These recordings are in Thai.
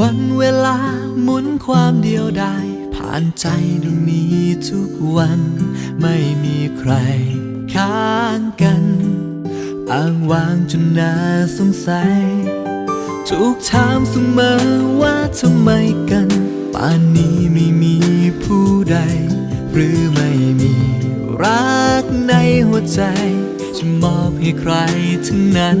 วันเวลาหมุนความเดียวดายผ่านใจดวงนี้ทุกวัน ไม่มีใครค้างกันอ้างว้างจนน่าสงสัยถูกถามเสมอว่าทำไมกัน ป่านนี้ไม่มีผู้ใด หรือไม่มีรักในหัวใจ จะมอบให้ใครทั้งนั้น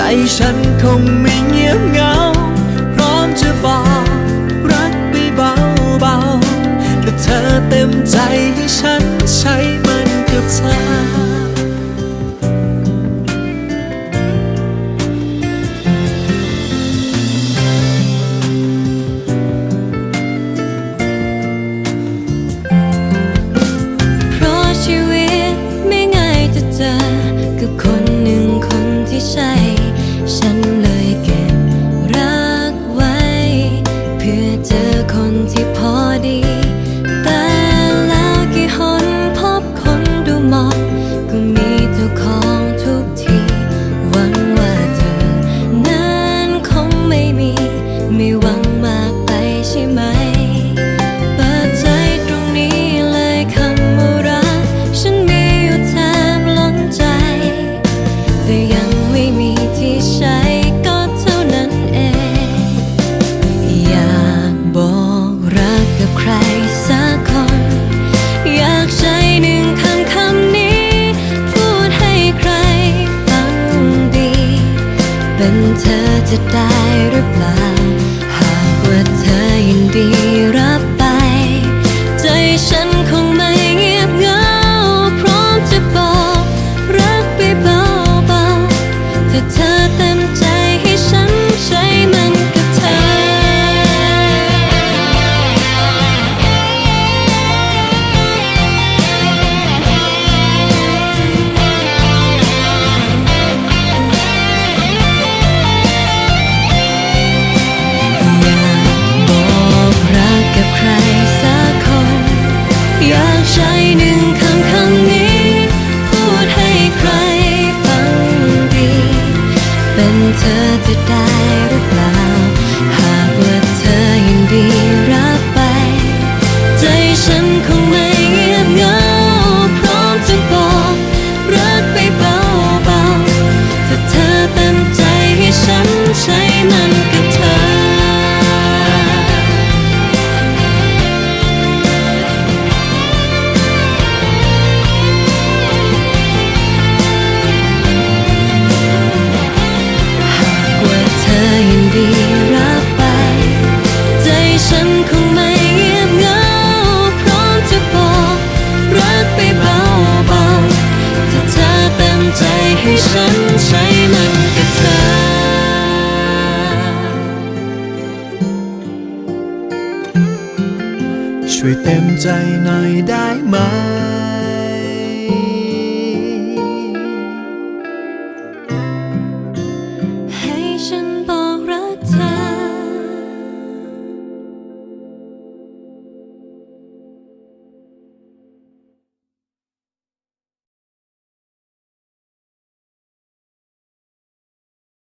ใจฉันคงไม่เงียบเหงา พร้อมจะบอกรักไปเบาๆแต่เธอเต็มใจให้ฉันใช้มันกับเธอเพราะชีวิตไม่ง่ายจะเจอกับคนหนึ่งคนที่ใช่ ฉันเลยเก็บรักไว้ เพื่อเจอคนที่ ไเป็นเธอจะได้หรือเปล่า ให้ฉันใช้มันกับเธอช่วยเต็มใจหน่อยได้ไหม